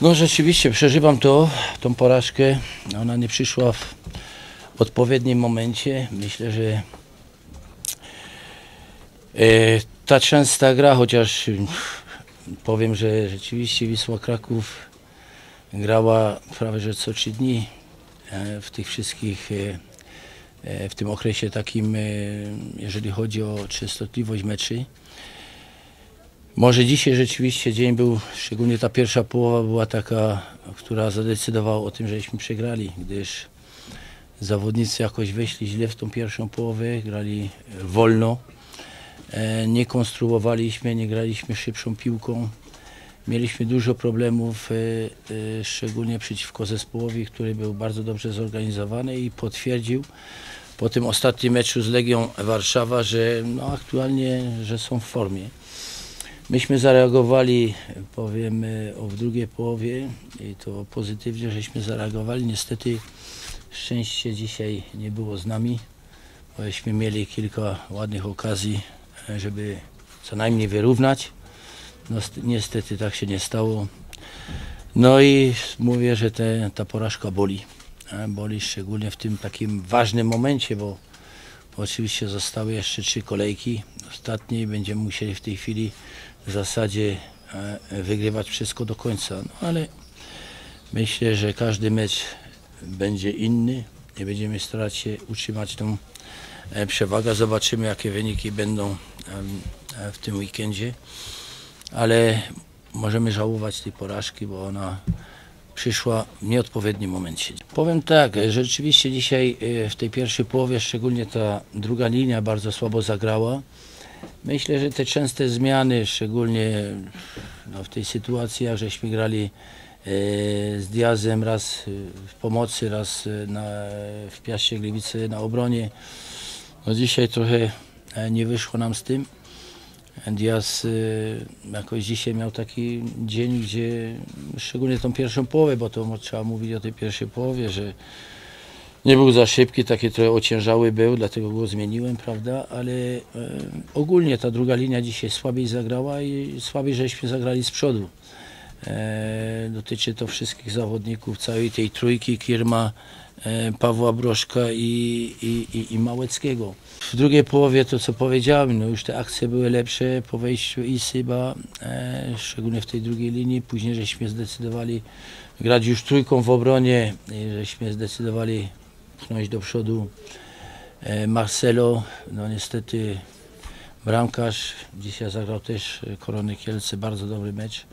No rzeczywiście przeżywam to, tą porażkę. Ona nie przyszła w odpowiednim momencie. Myślę, że e, ta częsta gra, chociaż mm, powiem, że rzeczywiście Wisła Kraków grała prawie że co trzy dni e, w tych wszystkich, e, w tym okresie takim, jeżeli chodzi o częstotliwość meczy. Może dzisiaj rzeczywiście dzień był, szczególnie ta pierwsza połowa była taka, która zadecydowała o tym, żeśmy przegrali, gdyż zawodnicy jakoś weszli źle w tą pierwszą połowę, grali wolno, e, nie konstruowaliśmy, nie graliśmy szybszą piłką. Mieliśmy dużo problemów, e, e, szczególnie przeciwko zespołowi, który był bardzo dobrze zorganizowany i potwierdził po tym ostatnim meczu z Legią Warszawa, że no, aktualnie że są w formie. Myśmy zareagowali, powiem, o w drugiej połowie i to pozytywnie, żeśmy zareagowali. Niestety szczęście dzisiaj nie było z nami, bośmy mieli kilka ładnych okazji, e, żeby co najmniej wyrównać. No, st- niestety tak się nie stało. No i mówię, że te, ta porażka boli. E, Boli szczególnie w tym takim ważnym momencie, bo oczywiście zostały jeszcze trzy kolejki. Ostatniej będziemy musieli w tej chwili w zasadzie e, wygrywać wszystko do końca. No ale myślę, że każdy mecz będzie inny i będziemy starać się utrzymać tą e, przewagę. Zobaczymy, jakie wyniki będą e, w tym weekendzie. Ale możemy żałować tej porażki, bo ona przyszła w nieodpowiednim momencie. Powiem tak, rzeczywiście dzisiaj e, w tej pierwszej połowie, szczególnie ta druga linia bardzo słabo zagrała. Myślę, że te częste zmiany, szczególnie no, w tej sytuacji, jak żeśmy grali e, z Diazem raz e, w pomocy, raz na, w Piaście Gliwice na obronie. No dzisiaj trochę e, nie wyszło nam z tym. Diaz e, jakoś dzisiaj miał taki dzień, gdzie szczególnie tą pierwszą połowę, bo to trzeba mówić o tej pierwszej połowie, że nie był za szybki, taki trochę ociężały był, dlatego go zmieniłem, prawda, ale e, ogólnie ta druga linia dzisiaj słabiej zagrała i słabiej żeśmy zagrali z przodu. E, dotyczy to wszystkich zawodników, całej tej trójki, Kirma, e, Pawła Broszka i, i, i, i Małeckiego. W drugiej połowie to co powiedziałem, no już te akcje były lepsze po wejściu Isyba, e, szczególnie w tej drugiej linii. Później żeśmy zdecydowali grać już trójką w obronie, i żeśmy zdecydowali pchnąć do przodu e, Marcelo. No niestety bramkarz dzisiaj zagrał też e, Korony Kielce, bardzo dobry mecz.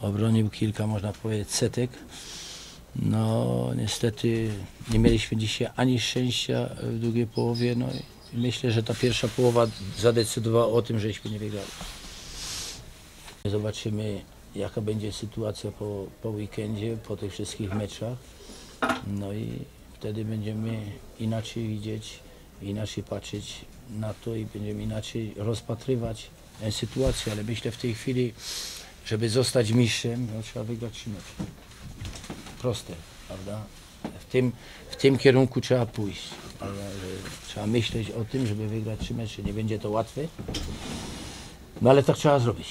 Obronił kilka, można powiedzieć, setek. No niestety nie mieliśmy dzisiaj ani szczęścia w drugiej połowie. No i myślę, że ta pierwsza połowa zadecydowała o tym, żeśmy nie wygrali. Zobaczymy jaka będzie sytuacja po, po weekendzie, po tych wszystkich meczach. No i wtedy będziemy inaczej widzieć, inaczej patrzeć na to i będziemy inaczej rozpatrywać tę sytuację, ale myślę w tej chwili, żeby zostać mistrzem, no, trzeba wygrać trzy mecze. Proste, prawda? W tym, w tym kierunku trzeba pójść. Że trzeba myśleć o tym, żeby wygrać trzy mecze. Nie będzie to łatwe, no ale tak trzeba zrobić.